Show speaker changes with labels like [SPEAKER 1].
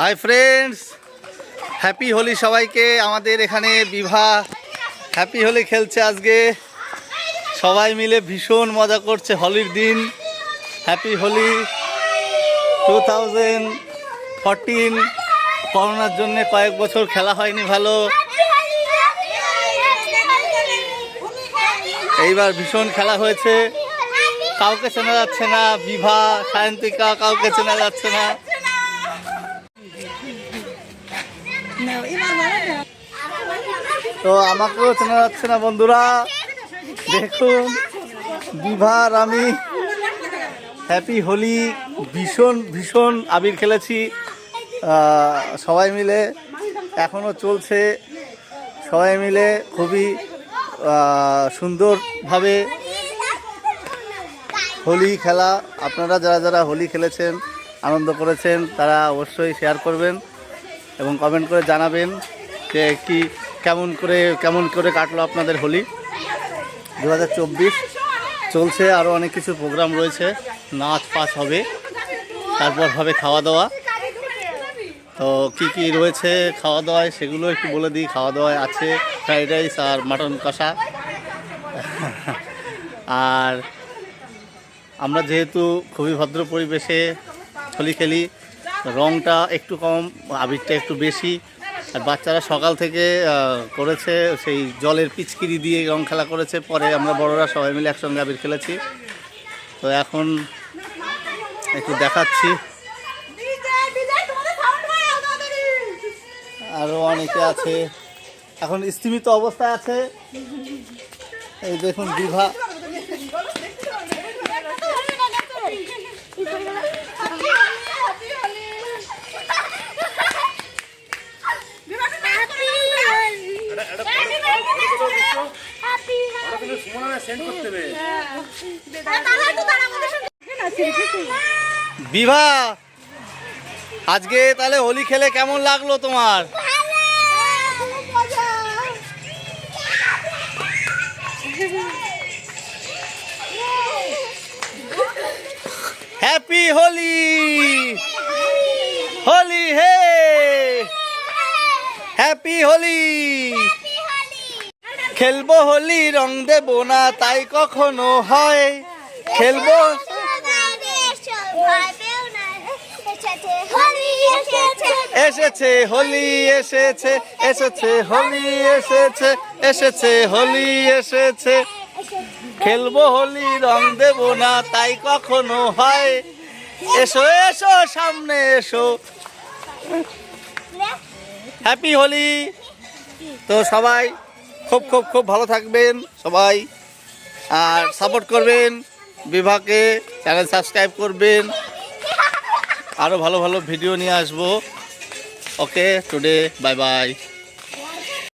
[SPEAKER 1] Hi friends happy Holi সবাইকে। আমাদের এখানে বিভা হ্যাপি হোলি খেলছে আজকে। সবাই মিলে ভীষণ মজা করছে হোলির দিন। Happy Holi two thousand fourteen করোনার জন্য কয়েক বছর খেলা হয়নি ভালো। এইবার ভীষণ খেলা হয়েছে। কাউকে চেনা যাচ্ছে না বিভা, সায়ন্তিকা, কাউকে চেনা যাচ্ছে না। তো আমাকেও চেনা যাচ্ছে না বন্ধুরা। দেখুন বিভার আমি হ্যাপি হোলি, ভীষণ ভীষণ আবির খেলেছি। সবাই মিলে এখনও চলছে। সবাই মিলে খুবই সুন্দরভাবে হোলি খেলা। আপনারা যারা যারা হোলি খেলেছেন, আনন্দ করেছেন, তারা অবশ্যই শেয়ার করবেন। এবং কমেন্ট করে জানাবেন যে কি, কেমন করে কেমন করে কাটলো আপনাদের হোলি? দু হাজার চব্বিশ চলছে আরও অনেক কিছু প্রোগ্রাম রয়েছে। নাচ পাস হবে, তারপর হবে খাওয়া দাওয়া তো কি কি রয়েছে খাওয়া দাওয়ায় সেগুলো একটু বলে দিই। খাওয়া দাওয়ায় আছে ফ্রাইড রাইস আর মাটন কষা। আর আমরা যেহেতু খুবই ভদ্র পরিবেশে হোলি খেলি রংটা একটু কম, আবিরটা একটু বেশি। আর বাচ্চারা সকাল থেকে করেছে সেই জলের পিচকিরি দিয়ে রং খেলা করেছে। পরে আমরা বড়রা সবাই মিলে একসঙ্গে আবির খেলেছি। তো এখন একটু দেখাচ্ছি। আরও অনেকে আছে। এখন স্থিমিত অবস্থায় আছে। এই দেখুন বিভা। বিভা আজকে তাহলে হোলি খেলে কেমন লাগল তোমার? হ্যাপি হোলি হোলি হে হ্যাপি হোলি খেলব হোলি রং দেবো না তাই কখনো হয়। খেলব এসেছে হোলি এসেছে এসেছে হোলি এসেছে এসেছে হোলি এসেছে। খেলব হোলি রং দেবো না তাই কখনো হয়। এসো এসো সামনে এসো। হ্যাপি হোলি। তো সবাই খুব খুব খুব ভালো থাকবেন সবাই। আর সাপোর্ট করবেন বিভাগে চ্যানেল সাবস্ক্রাইব করবেন। আরও ভালো ভালো ভিডিও নিয়ে আসব। ওকে টুডে বাই বাই